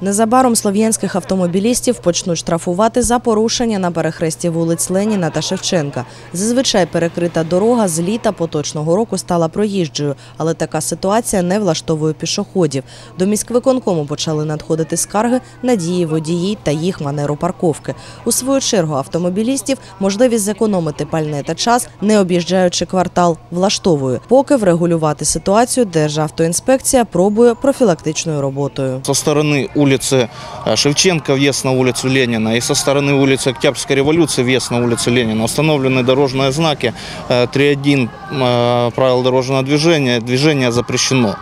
Незабаром слов'янських автомобілістів почнуть штрафувати за порушення на перехресті вулиць Леніна та Шевченка. Зазвичай перекрита дорога з літа поточного року стала проїжджою, але така ситуація не влаштовує пішоходів. До міськвиконкому почали надходити скарги на дії водії та їх манеру парковки. У свою чергу автомобілістів можливість зекономити пальне та час, не об'їжджаючи квартал, влаштовує. Поки врегулювати ситуацію Державтоінспекція пробує профілактичною роботою. Со стороны улицы э, Шевченко въезд на улицу Ленина и со стороны улицы Октябрьской революции въезд на улицу Ленина установлены дорожные знаки э, 3.1 э, правил дорожного движения. Движение запрещено.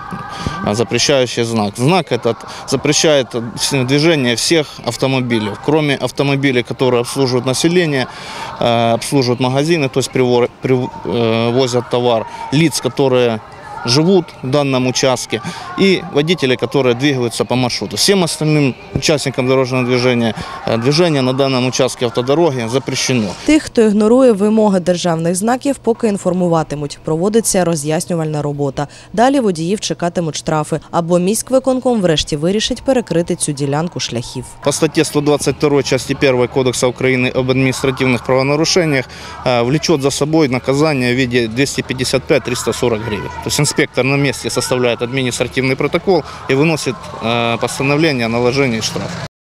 э, Запрещающий знак. Знак этот запрещает э, движение всех автомобилей, кроме автомобилей, которые обслуживают население, э, обслуживают магазины, то есть привор- прив- э, возят товар, лиц, которые живут в данном участке и водители, которые двигаются по маршруту. Всем остальным участникам дорожного движения э, движение на данном участке автодороги запрещено. Тих, хто ігнорує вимоги державних знаків, поки інформуватимуть. Проводиться роз'яснювальна робота. Далі водіїв чекатимуть штрафи. Або міськвиконком врешті вирішить перекрити цю ділянку шляхів. По статье 122 части 1 Кодекса Украины об административных правонарушениях э, влечет за собой наказание в виде 255-340 гривен. То есть инспектор на месте составляет административный протокол и выносит э, постановление о наложении штрафа.